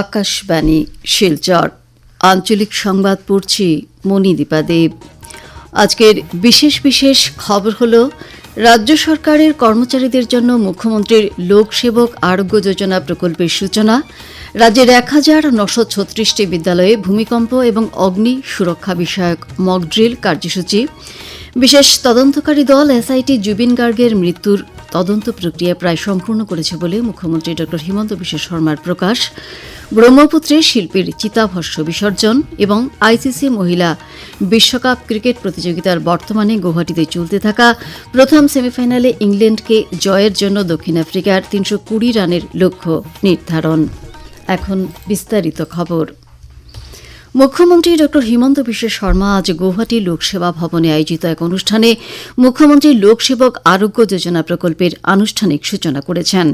আকাশবাণী, শিলচর। আঞ্চলিক সংবাদ পড়ছি মণিদীপা দেব। আজকের বিশেষ বিশেষ খবর হল, রাজ্য সরকারের কর্মচারীদের জন্য মুখ্যমন্ত্রীর লোকসেবক আরোগ্য যোজনা প্রকল্পের সূচনা, রাজ্যের এক হাজার নশো ছত্রিশটি বিদ্যালয়ে ভূমিকম্প এবং অগ্নি সুরক্ষা বিষয়ক মক ড্রিল কার্যসূচি, বিশেষ তদন্তকারী দল এসআইটি জুবিন গার্গের মৃত্যুর তদন্ত প্রক্রিয়া প্রায় সম্পূর্ণ করেছে বলে মুখ্যমন্ত্রী ড হিমন্ত বিশ্ব শর্মার প্রকাশ। ব্রহ্মপুত্রে শিল্পীর চিতাভস্য বিসর্জন এবং আইসিসি মহিলা বিশ্বকাপ ক্রিকেট প্রতিযোগিতার বর্তমানে গৌহাটিতে চলতে থাকা প্রথম সেমিফাইনালে ইংল্যান্ডকে জয়ের জন্য দক্ষিণ আফ্রিকার তিনশো কুড়ি রানের লক্ষ্য নির্ধারণ। এখন বিস্তারিত খবর। মুখ্যমন্ত্রী ড হিমন্ত বিশ্ব শর্মা আজ গৌহাটি লোকসেবা ভবনে আয়োজিত এক অনুষ্ঠানে মুখ্যমন্ত্রী লোকসেবক আরোগ্য যোজনা প্রকল্পের আনুষ্ঠানিক সূচনা করেছেন।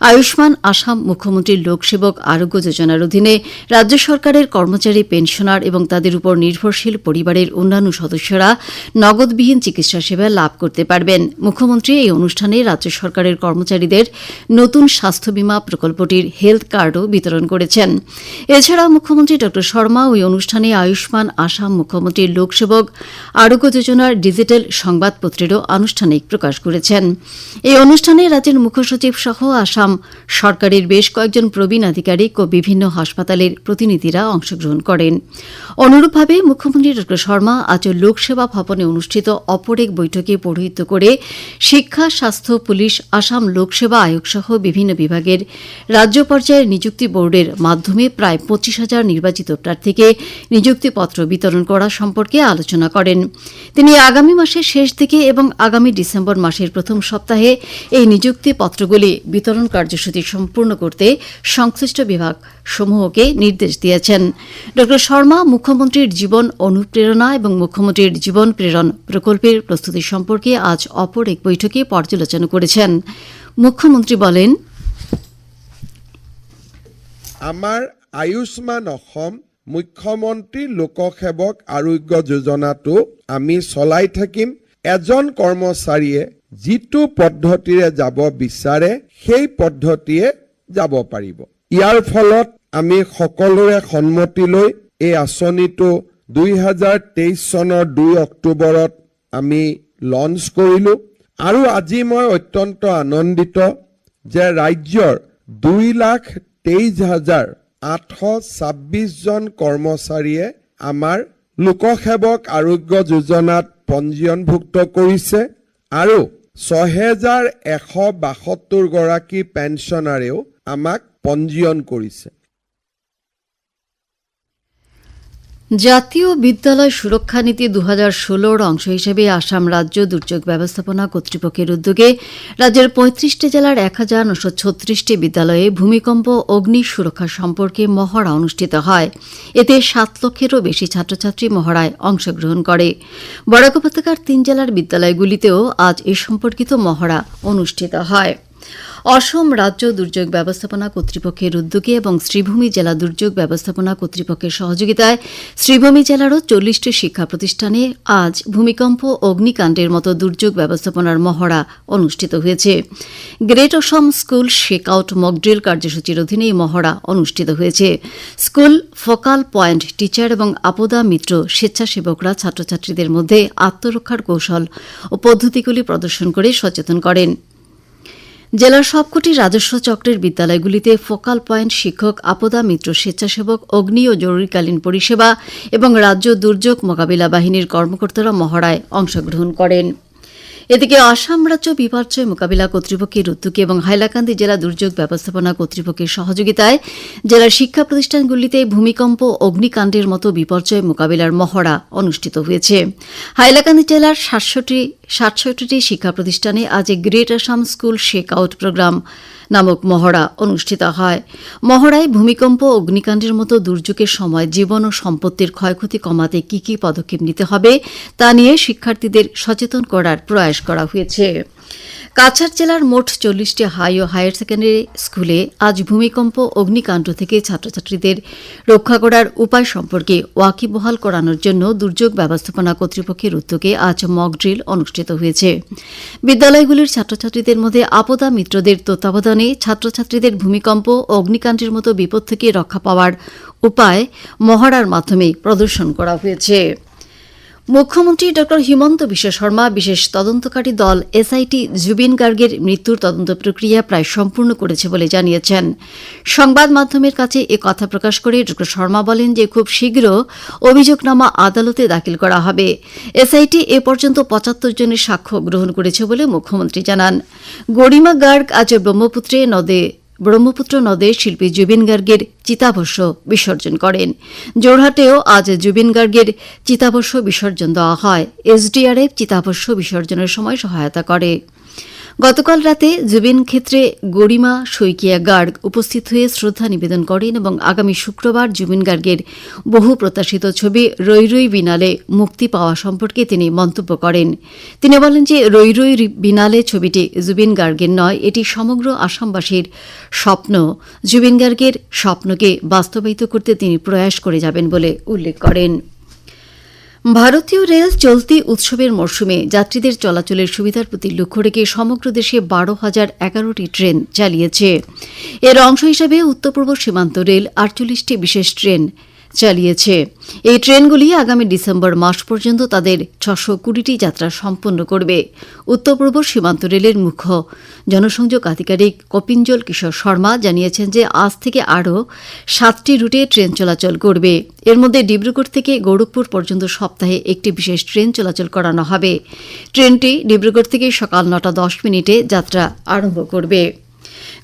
আয়ুষ্মান আসাম মুখ্যমন্ত্রী লোকসেবক আরোগ্য যোজনার অধীনে রাজ্য সরকারের কর্মচারী, পেনশনার এবং তাদের উপর নির্ভরশীল পরিবারের অন্যান্য সদস্যরা নগদবিহীন চিকিৎসা সেবা লাভ করতে পারবেন। মুখ্যমন্ত্রী এই অনুষ্ঠানে রাজ্য সরকারের কর্মচারীদের নতুন স্বাস্থ্য বীমা প্রকল্পটির হেলথ কার্ডও বিতরণ করেছেন। এছাড়া মুখ্যমন্ত্রী ড শর্মা ওই অনুষ্ঠানে আয়ুষ্মান আসাম মুখ্যমন্ত্রীর লোকসেবক, আরোগ্য যোজনার ডিজিটাল সংবাদপত্রেরও আনুষ্ঠানিক প্রকাশ করেছেন। এই অনুষ্ঠানে রাজ্যের মুখ্যসচিব সহ আসাম সরকারের বেশ কয়েকজন প্রবীণ আধিকারিক ও বিভিন্ন হাসপাতালের প্রতিনিধিরা অংশগ্রহণ করেন। অনুরূপভাবে মুখ্যমন্ত্রী ড শর্মা আজ লোকসেবা ভবনে অনুষ্ঠিত অপর এক বৈঠকে পৌরোহিত্য করে শিক্ষা, স্বাস্থ্য, পুলিশ, আসাম লোকসেবা আয়োগ সহ বিভিন্ন বিভাগের রাজ্য পর্যায়ের নিযুক্তি বোর্ডের মাধ্যমে প্রায় পঁচিশ হাজার নির্বাচিত প্রার্থীকে নিযুক্তিপত্র বিতরণ করা সম্পর্কে আলোচনা করেন। তিনি আগামী মাসের শেষ দিকে এবং আগামী ডিসেম্বর মাসের প্রথম সপ্তাহে এই নিযুক্তিপত্রগুলি বিতরণ কার্যসূচি সম্পূর্ণ করতে সংশ্লিষ্ট বিভাগ সমূহকে নির্দেশ দিয়েছেন। ড. শর্মা মুখ্যমন্ত্রীর জীবন অনুপ্রেরণা এবং মুখ্যমন্ত্রীর জীবন প্রেরণ প্রকল্পের প্রস্তুতি সম্পর্কে আজ অপর এক বৈঠকে পর্যালোচনা করেছেন। মুখ্যমন্ত্রী বলেন আমাৰ আয়ুষ্মান অসম মুখ্যমন্ত্ৰী লোকসেৱক আৰোগ্য যোজনাটো আমি চলাই থাকিম। এজন কৰ্মচাৰীয়ে যিটো পদ্ধতিৰে যাব বিচাৰে, সেই পদ্ধতিয়ে যাব পাৰিব। ইয়াৰ ফলত আমি সকলোৰে সন্মতি লৈ এই আঁচনিটো দুই হাজাৰ তেইছ চনৰ দুই অক্টোবৰত আমি লঞ্চ কৰিলোঁ। আৰু আজি মই অত্যন্ত আনন্দিত যে ৰাজ্যৰ দুই লাখ তেইছ হাজাৰ আঠশ ছাব্বিছজন কৰ্মচাৰীয়ে আমাৰ লোকসেৱক আৰোগ্য যোজনাত পঞ্জীয়নভুক্ত কৰিছে আৰু ছহেজাৰ এশ বাসত্তৰগৰাকী পেঞ্চনাৰেও আমাক পঞ্জীয়ন কৰিছে। জাতীয় বিদ্যালয় সুরক্ষা নীতি দু হাজার ষোলোর অংশ হিসেবে আসাম রাজ্য দুর্যোগ ব্যবস্থাপনা কর্তৃপক্ষের উদ্যোগে রাজ্যের পঁয়ত্রিশটি জেলার এক হাজার নশো ছত্রিশটি বিদ্যালয়ে ভূমিকম্প, অগ্নি সুরক্ষা সম্পর্কে মহড়া অনুষ্ঠিত হয়। এতে সাত লক্ষেরও বেশি ছাত্রছাত্রী মহড়ায় অংশগ্রহণ করে। বরাক উপত্যকার তিন জেলার বিদ্যালয়গুলিতেও আজ এ সম্পর্কিত মহড়া অনুষ্ঠিত হয়। অসম রাজ্য দুর্যোগ ব্যবস্থাপনা কর্তৃপক্ষের উদ্যোগে এবং শ্রীভূমি জেলা দুর্যোগ ব্যবস্থাপনা কর্তৃপক্ষের সহযোগিতায় শ্রীভূমি জেলারও চল্লিশটি শিক্ষা প্রতিষ্ঠানে আজ ভূমিকম্প, অগ্নিকাণ্ডের মতো দুর্যোগ ব্যবস্থাপনার মহড়া অনুষ্ঠিত হয়েছে। Great Assam school shake out mock drill কার্যসূচির অধীনে এই মহড়া অনুষ্ঠিত হয়েছে। স্কুল ফোকাল পয়েন্ট টিচার এবং আপদা মিত্র স্বেচ্ছাসেবকরা ছাত্রছাত্রীদের মধ্যে আত্মরক্ষার কৌশল ও পদ্ধতিগুলি প্রদর্শন করে সচেতন করেন। জেলার সবকটি রাজস্ব চক্রের বিদ্যালয়গুলিতে ফোকাল পয়েন্ট শিক্ষক, আপদা মিত্র স্বেচ্ছাসেবক, অগ্নি ও জরুরিকালীন পরিষেবা এবং রাজ্য দুর্যোগ মোকাবিলা বাহিনীর কর্মকর্তারা মহড়ায় অংশগ্রহণ করেন। এদিকে আসাম রাজ্য বিপর্যয় মোকাবিলা কর্তৃপক্ষের উদ্যোগে এবং হাইলাকান্দি জেলা দুর্যোগ ব্যবস্থাপনা কর্তৃপক্ষের সহযোগিতায় জেলার শিক্ষা প্রতিষ্ঠানগুলিতে ভূমিকম্প, অগ্নিকাণ্ডের মতো বিপর্যয় মোকাবিলার মহড়া অনুষ্ঠিত হয়েছে। হাইলাকান্দি জেলার সাতষট্টি, সাতষট্টিটি শিক্ষা প্রতিষ্ঠানে আজ great Assam school shake out program নামক মহড়া অনুষ্ঠিত হয়। মহড়ায় ভূমিকম্প, অগ্নিকাণ্ডের মতো দুর্যোগের সময় জীবন ও সম্পত্তির ক্ষয়ক্ষতি কমাতে কি কি পদক্ষেপ নিতে হবে তা নিয়ে শিক্ষার্থীদের সচেতন করার প্রয়াস করা হয়েছে। কাছাড় জেলার মোট চল্লিশটি হাই ও হায়ার সেকেন্ডারি স্কুলে আজ ভূমিকম্প, অগ্নিকাণ্ড থেকে ছাত্রছাত্রীদের রক্ষা করার উপায় সম্পর্কে ওয়াকিবহাল করানোর জন্য দুর্যোগ ব্যবস্থাপনা কর্তৃপক্ষের উদ্যোগে আজ মক ড্রিল অনুষ্ঠিত হয়েছে। বিদ্যালয়গুলির ছাত্রছাত্রীদের মধ্যে আপদা মিত্রদের তত্ত্বাবধানে ছাত্রছাত্রীদের ভূমিকম্প, অগ্নিকাণ্ডের মতো বিপদ থেকে রক্ষা পাওয়ার উপায় মহড়ার মাধ্যমে প্রদর্শন করা হয়েছে। মুখ্যমন্ত্রী ড. হিমন্ত বিশ্ব শর্মা, বিশেষ তদন্তকারী দল এসআইটি জুবিন গার্গের মৃত্যুর তদন্ত প্রক্রিয়া প্রায় সম্পূর্ণ করেছে বলে জানিয়েছেন। সংবাদ মাধ্যমের কাছে এ কথা প্রকাশ করে ড. শর্মা বলেন যে, খুব শীঘ্র অভিযোগনামা আদালতে দাখিল করা হবে। এসআইটি এ পর্যন্ত পঁচাত্তর জনের সাক্ষ্য গ্রহণ করেছে বলে মুখ্যমন্ত্রী জানান। গরিমা গার্গ আজ ব্রহ্মপুত্রে নদে ব্রহ্মপুত্র নদে শিল্পী জুবিন গার্গের চিতাভস্য বিসর্জন করেন। জোরহাটেও আজ জুবিন গার্গের চিতাভস্য বিসর্জন দেওয়া হয়। এসডিআরএফ চিতাভস্য বিসর্জনের সময় সহায়তা করে। গতকাল রাতে জুবিন ক্ষেত্রে গরিমা শৈকিয়া গার্গ উপস্থিত হয়ে শ্রদ্ধা নিবেদন করেন এবং আগামী শুক্রবার জুবিন গার্গের বহু প্রত্যাশিত ছবি রৈ রৈ বিনালে মুক্তি পাওয়া সম্পর্কে তিনি মন্তব্য করেন। তিনি বলেন যে রৈ রৈ বিনালে ছবিটি জুবিন গার্গের নয়, এটি সমগ্র আসামবাসীর স্বপ্ন। জুবিন গার্গের স্বপ্নকে বাস্তবায়িত করতে তিনি প্রয়াস করে যাবেন বলে উল্লেখ করেন। ভারতীয় রেল চলতি উৎসবের মরশুমে যাত্রীদের চলাচলের সুবিধার প্রতি লক্ষ্য রেখে সমগ্র দেশে বারো হাজার এগারোটি ট্রেন চালিয়েছে। এর অংশ হিসাবে উত্তর পূর্ব সীমান্ত রেল আটচল্লিশটি বিশেষ ট্রেন চালিয়েছে। এই ট্রেনগুলি আগামী ডিসেম্বর মাস পর্যন্ত তাদের ছশো কুড়িটি যাত্রা সম্পন্ন করবে। উত্তর পূর্ব সীমান্ত রেলের মুখ্য জনসংযোগ আধিকারিক কপিঞ্জল কিশোর শর্মা জানিয়েছেন যে আজ থেকে আরও সাতটি রুটে ট্রেন চলাচল করবে। এর মধ্যে ডিব্রুগড় থেকে গৌরবপুর পর্যন্ত সপ্তাহে একটি বিশেষ ট্রেন চলাচল করানো হবে। ট্রেনটি ডিব্রুগড় থেকে সকাল নটা দশ মিনিটে যাত্রা আরম্ভ করবে।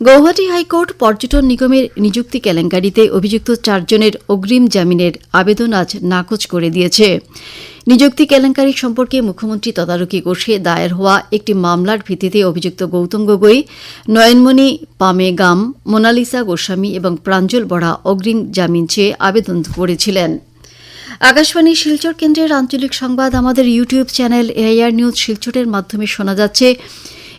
গৌহাটি হাইকোর্ট পর্যটন নিগমের নিযুক্তি কেলেঙ্কারিতে অভিযুক্ত চারজনের অগ্রিম জামিনের আবেদন আজ নাকচ করে দিয়েছে। নিযুক্তি কেলেঙ্কারি সম্পর্কে মুখ্যমন্ত্রী তদারকি কোষে দায়ের হওয়া একটি মামলার ভিত্তিতে অভিযুক্ত গৌতম গগৈ, নয়নমণি পামেগাম, মোনালিসা গোস্বামী এবং প্রাঞ্জল বড়া অগ্রিম জামিন চেয়ে আবেদন করেছিলেন। আকাশবাণী শিলচর কেন্দ্রের আঞ্চলিক সংবাদ আমাদের ইউটিউব চ্যানেল এআইআর নিউজ শিলচরের মাধ্যমে শোনা যাচ্ছে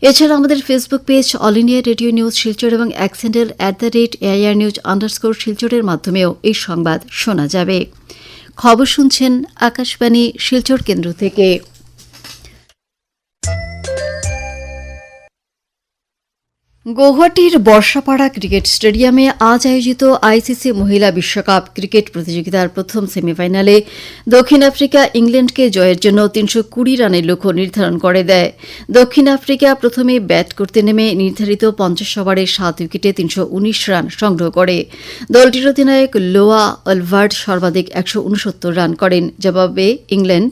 এছাড়া আমাদের Facebook page All India Radio news Silchar এবং অ্যাক্সেন্ডেল at the rate AIR news underscore শিলচরের মাধ্যমেও এই সংবাদ শোনা যাবে। খবর শুনছেন আকাশবাণী শিলচর কেন্দ্র থেকে। গৌহাটির বর্ষাপাড়া ক্রিকেট স্টেডিয়ামে আজ আয়োজিত আইসিসি মহিলা বিশ্বকাপ ক্রিকেট প্রতিযোগিতার প্রথম সেমিফাইনালে দক্ষিণ আফ্রিকা ইংল্যান্ডকে জয়ের জন্য তিনশো কুড়ি রানের লক্ষ্য নির্ধারণ করে দেয়। দক্ষিণ আফ্রিকা প্রথমে ব্যাট করতে নেমে নির্ধারিত পঞ্চাশ ওভারে সাত উইকেটে তিনশো উনিশ রান সংগ্রহ করে। দলটির অধিনায়ক লোয়া অলভার্ড সর্বাধিক একশো উনসত্তর রান করেন। জবাবে ইংল্যান্ড,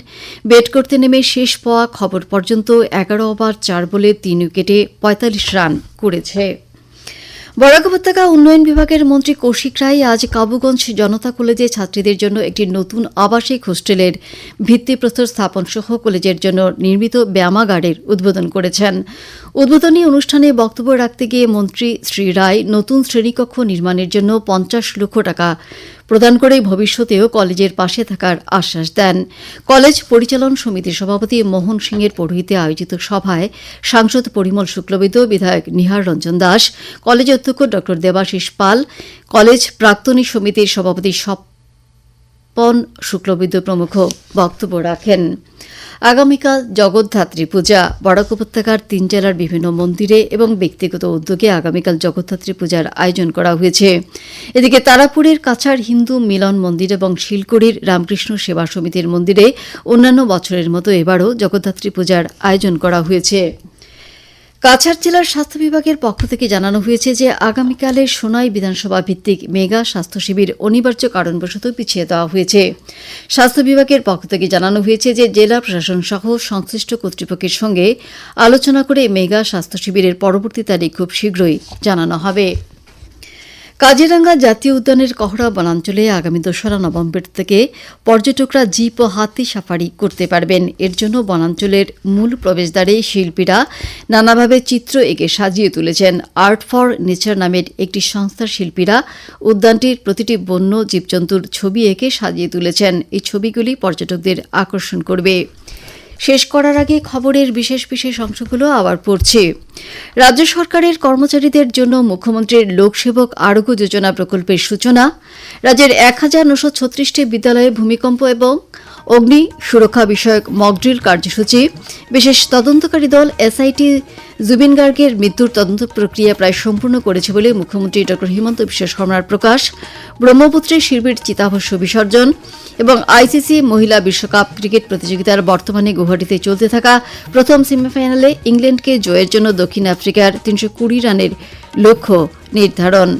ব্যাট করতে নেমে শেষ পাওয়া খবর পর্যন্ত এগারো ওভার চার বলে তিন উইকেটে পঁয়তাল্লিশ রান। করেছে। বরাক উপত্যকা উন্নয়ন বিভাগের মন্ত্রী কৌশিক রায় আজ কাবুগঞ্জ জনতা কলেজে ছাত্রীদের জন্য একটি নতুন আবাসিক হোস্টেলের ভিত্তিপ্রস্তর স্থাপন সহ কলেজের জন্য নির্মিত ব্যায়ামাগারের উদ্বোধন করেছেন। উদ্বোধনী অনুষ্ঠানে বক্তব্য রাখতে গিয়ে মন্ত্রী শ্রী রায় নতুন শ্রেণীকক্ষ নির্মাণের জন্য পঞ্চাশ লক্ষ টাকা প্রদান করে ভবিষ্যতেও কলেজের পাশে থাকার আশ্বাস দেন। কলেজ পরিচালন সমিতির সভাপতি মোহন সিংয়ের পৌরহিতে আয়োজিত সভায় সাংসদ পরিমল শুক্লবৈদ্য, বিধায়ক নিহার রঞ্জন দাস, কলেজ অধ্যক্ষ ড দেবাশিস পাল, কলেজ প্রাক্তনী সমিতির সভাপতি স্বপন শুক্লবৈদ্য প্রমুখ বক্তব্য রাখেন। আগামীকাল জগদ্ধাত্রী পূজা। বরাক উপত্যকার তিন জেলার বিভিন্ন মন্দিরে এবং ব্যক্তিগত উদ্যোগে আগামীকাল জগদ্ধাত্রী পূজার আয়োজন করা হয়েছে। এদিকে তারাপুরের কাছাড় হিন্দু মিলন মন্দির এবং শিলকুড়ির রামকৃষ্ণ সেবা সমিতির মন্দিরে অন্যান্য বছরের মতো এবারও জগদ্ধাত্রী পূজার আয়োজন করা হয়েছে। কাছাড় জেলার স্বাস্থ্য বিভাগের পক্ষ থেকে জানানো হয়েছে যে আগামীকালের সোনাই বিধানসভা ভিত্তিক মেগা স্বাস্থ্য শিবির অনিবার্য কারণবশত পিছিয়ে দেওয়া হয়েছে। স্বাস্থ্য বিভাগের পক্ষ থেকে জানানো হয়েছে যে জেলা প্রশাসন সহ সংশ্লিষ্ট কর্তৃপক্ষের সঙ্গে আলোচনা করে মেগা স্বাস্থ্য শিবিরের পরবর্তী তারিখ খুব শীঘ্রই জানানো হবে। কাজিরাঙ্গা জাতীয় উদ্যানের কহরা বনাঞ্চলে আগামী দোসরা নভেম্বর থেকে পর্যটকরা জিপ ও হাতি সাফারি করতে পারবেন। এর জন্য বনাঞ্চলের মূল প্রবেশদ্বারে শিল্পীরা নানাভাবে চিত্র এঁকে সাজিয়ে তুলেছেন। আর্ট ফর নেচার নামের একটি সংস্থার শিল্পীরা উদ্যানটির প্রতিটি বন্য জীবজন্তুর ছবি এঁকে সাজিয়ে তুলেছেন। এই ছবিগুলি পর্যটকদের আকর্ষণ করবে। শেষ করার আগে খবরের বিশেষ বিশেষ অংশগুলো আবার পড়ছে। রাজ্য সরকারের কর্মচারীদের জন্য মুখ্যমন্ত্রীর লোকসেবক আরোগ্য যোজনা প্রকল্পের সূচনা, রাজ্যের এক হাজার নশো ছত্রিশটি বিদ্যালয়ে ভূমিকম্প এবং অগ্নি সুরক্ষা বিষয়ক মকড্রিল কার্যসূচি, বিশেষ তদন্তকারী দল এসআইটি জুবিন গার্গের মৃত্যুর তদন্ত প্রক্রিয়া প্রায় সম্পূর্ণ করেছে বলে মুখ্যমন্ত্রী ড হিমন্ত বিশ্ব শর্মার প্রকাশ। ব্রহ্মপুত্রে শিল্পীর চিতাভস্য বিসর্জন এবং আইসিসি মহিলা বিশ্বকাপ ক্রিকেট প্রতিযোগিতার বর্তমানে গুয়াহাটিতে চলতে থাকা প্রথম সেমিফাইনালে ইংল্যান্ডকে জয়ের জন্য দক্ষিণ আফ্রিকার তিনশো কুড়ি রানের লক্ষ্য নির্ধারণ।